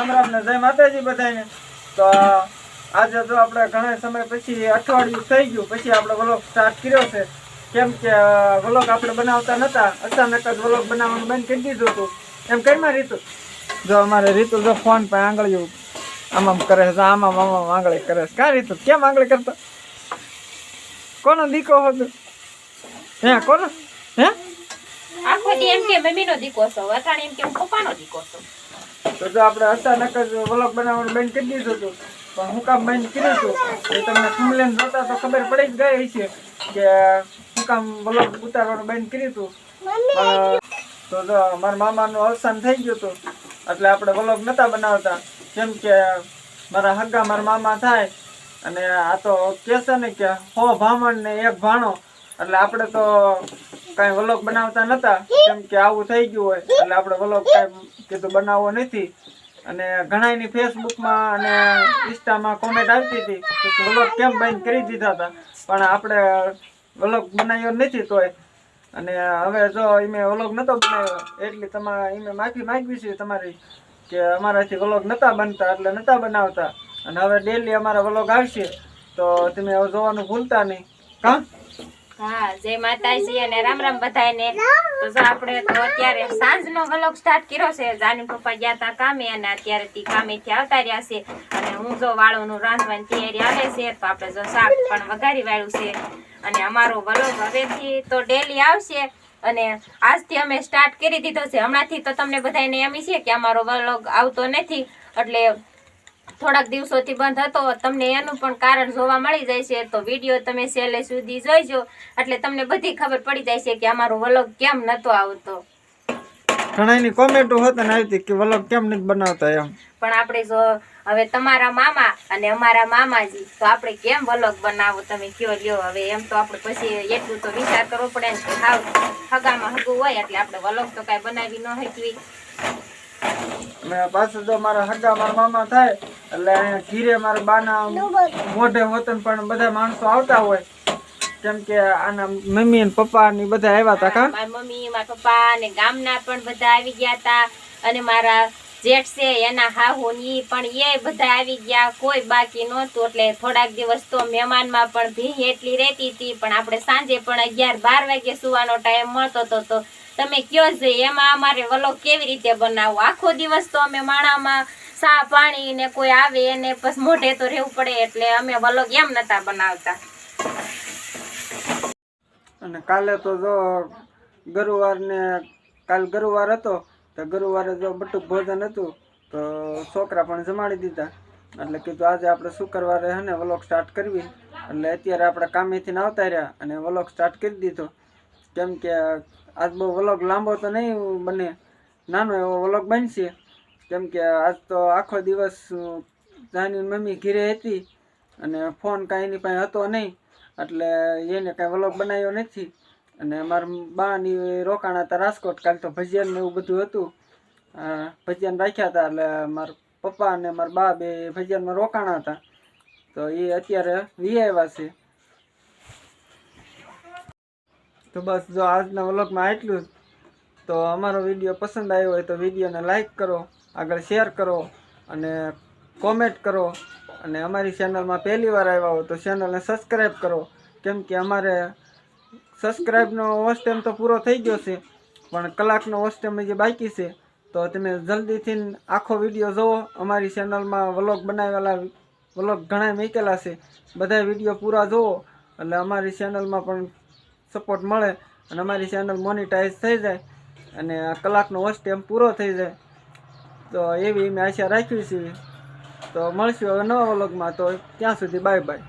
રામ રામ ને જય માતાજી બધાને તો આજે તો આપણે ઘણા સમય પછી અઠવાડિયું થઈ ગયું. પછી આપણે વ્લોગ સ્ટાર્ટ કર્યો છે. કેમ કે વ્લોગ આપણે બનાવતા નતા. અચાનક જ વ્લોગ બનાવવાનું બંધ કરી દીધું હતું. એમ કરીમાં રીતુ? જો અમારે રીતુ જો ફોન પર આંગળીયું આમ આમ કરે છે, આમ આમ આમ આંગળી કરે છે. કાં રીતુ? કેમ આંગળી કરતો? કોનો દીકો હતો? હે, કોનો? હે? આખો એમ કે મમ્મીનો દીકો છો અટાણે એમ કે પપ્પાનો દીકો છું તો જો આપણે અચાનક જ વ્લોગ બનાવવાનું બંધ કરી દીધું હતું. પણ હું કામ બંધ કર્યું હતું. એ તમને thumbnail જોતા તો ખબર પડી જ ગઈ છે કે હું કામ વ્લોગ ઉતારવાનું બંધ કર્યું હતું. તો જો મારા મામાનું અવસાન થઈ ગયું હતું. એટલે આપણે વ્લોગ નહોતા બનાવતા. કેમ કે મારા હગ્ગા મારા મામા થાય. અને આ તો કહેશે ને કે હો ભામણ ને એક ભાણો. એટલે આપણે તો કાંઈ વ્લોગ બનાવતા નહોતા કેમ કે આવું થઈ ગયું હોય. એટલે આપણે વ્લોગ કાંઈ કીધું બનાવવો નથી. અને ઘણાની ફેસબુકમાં અને ઇન્સ્ટામાં કોમેન્ટ આવતી હતી કે વ્લોગ કેમ બંધ કરી દીધા હતા. પણ આપણે વ્લોગ બનાવ્યો નથી તોય. અને હવે જો એમે વ્લોગ નતો બનાવ્યો, એટલે તમારે એમે માફી માંગવી છે તમારી કે અમારાથી વ્લોગ નતા બનતા, એટલે નતા બનાવતા. અને હવે ડેલી અમારા વ્લોગ આવશે, તો તમે જોવાનું ભૂલતા નહીં. કા? હા, જય માતાજી અને રામ રામ બધાયને. તો આપણે તો અત્યારે સાંજનો વ્લોગ સ્ટાર્ટ કર્યો છે. જાની પપ્પા ગયા તા કામે અને અત્યારે તી કામેથી આવતા રહ્યા છે. અને હું જો વાળોનું રાંધવાની તૈયારી આવે છે, તો આપણે જો શાક પણ વઘારી વાળું છે. અને અમારો વ્લોગ હવેથી તો ડેલી આવશે. અને આજથી અમે સ્ટાર્ટ કરી દીધો છે. હમણાંથી તો તમને બધાને એમ છે કે અમારો વ્લોગ આવતો નથી. એટલે થોડાક દિવસોથી બંધ હતો. તમને એનું પણ કારણ જોવા મળી જાય છે. તો વીડિયો તમે છેલ્લે સુધી જોઈજો. એટલે તમને બધી ખબર પડી જાય છે કે અમારો વ્લોગ કેમ નતો આવતો. ઘણાની કોમેન્ટો હતા ને આવી કે વ્લોગ કેમ નથી બનાવતા એમ. પણ આપણે જો હવે તમારા મામા અને અમારા મામાજી તો આપણે કેમ વલગ બનાવો? તમે કયો લ્યો? હવે એમ તો આપણે પછી એટલું તો વિચાર કરવો પડે ને કે હાવ હગામાં હગું હોય એટલે આપણે વલગ તો કાંઈ બનાવી ન શકવી પાછું જો મારા હગા મારા મામા થાય એટલે ઘીરે મારા બાના મોઢે વતન પણ બધા માણસો આવતા હોય. કેમ કે આના મમ્મી ને પપ્પા ને બધા આવ્યા હતા કા મારા મમ્મી, મારા પપ્પા ને ગામના પણ બધા આવી ગયા હતા. અને મારા જેઠ છે, એના હાહુ ને પણ એ બધા આવી ગયા. કોઈ બાકી નહોતું, એટલે થોડાક દિવસ તો મહેમાનમાં પણ ભીહ એટલી રહેતી હતી. પણ આપણે સાંજે પણ અગિયાર બાર વાગે સુવાનો ટાઈમ મળતો હતો તો તમે કયો છે એમાં અમારે વલો કેવી રીતે બનાવો આખો દિવસ તો અમે માણામાં સા પાણી ને કોઈ આવે એને પછી મોઢે તો રહેવું પડે એટલે અમે વલોગ એમ નતા બનાવતા. અને કાલે તો જો ગુરુવાર ને કાલ ગુરુવાર હતો, તો ગુરુવારે જો બટુક ભોજન હતું, તો છોકરા પણ જમાડી દીધા. એટલે કીધું આજે આપણે શુક્રવારે હે ને વ્લોગ સ્ટાર્ટ કરવી. એટલે અત્યારે આપણે કામેથી આવતા રહ્યા અને વ્લોગ સ્ટાર્ટ કરી દીધો. કેમ કે આજ બહુ વ્લોગ લાંબો તો નહીં બને. નાનો એવો વ્લોગ બનશે. કેમ કે આજ તો આખો દિવસ જાની મમ્મી ઘીરે હતી અને ફોન કાંઈ એની પાસે હતો નહીં. એટલે એને કાંઈ વ્લોગ બનાવ્યો નથી. અને મારા બાની રોકાણા હતા રાજકોટ, કાલ તો ભજીયાને એવું બધું હતું. ભજીયાને રાખ્યા હતા, એટલે મારા પપ્પા અને મારા બા બે ભજીયામાં રોકાણા હતા. તો એ અત્યારે વી આવ્યા છે. તો બસ જો આજના વ્લોગમાં એટલું જ. તો અમારો વીડિયો પસંદ આવ્યો હોય તો વિડીયોને લાઈક કરો. આગળ શેર કરો અને કોમેન્ટ કરો. અને અમારી ચેનલમાં પહેલી વાર આવ્યા હો તો ચેનલને સબસ્ક્રાઈબ કરો. કેમ કે અમારે સબસ્ક્રાઈબનો વોચ ટાઈમ તો પૂરો થઈ ગયો છે, પણ કલાકનો વોચ ટાઈમ જે બાકી છે. તો તમે જલ્દીથી આખો વીડિયો જુઓ અમારી ચેનલમાં વ્લોગ બનાવેલા વ્લોગ ઘણા મૂકેલા છે. બધા વીડિયો પૂરા જુઓ એટલે અમારી ચેનલમાં પણ સપોર્ટ મળે અને અમારી ચેનલ મોનિટાઈઝ થઈ જાય અને કલાકનો વોચ ટાઈમ પૂરો થઈ જાય. તો એવી મેં આશા રાખી છે. તો મળશું હવે નવા વ્લોગમાં. તો ત્યાં સુધી બાય બાય.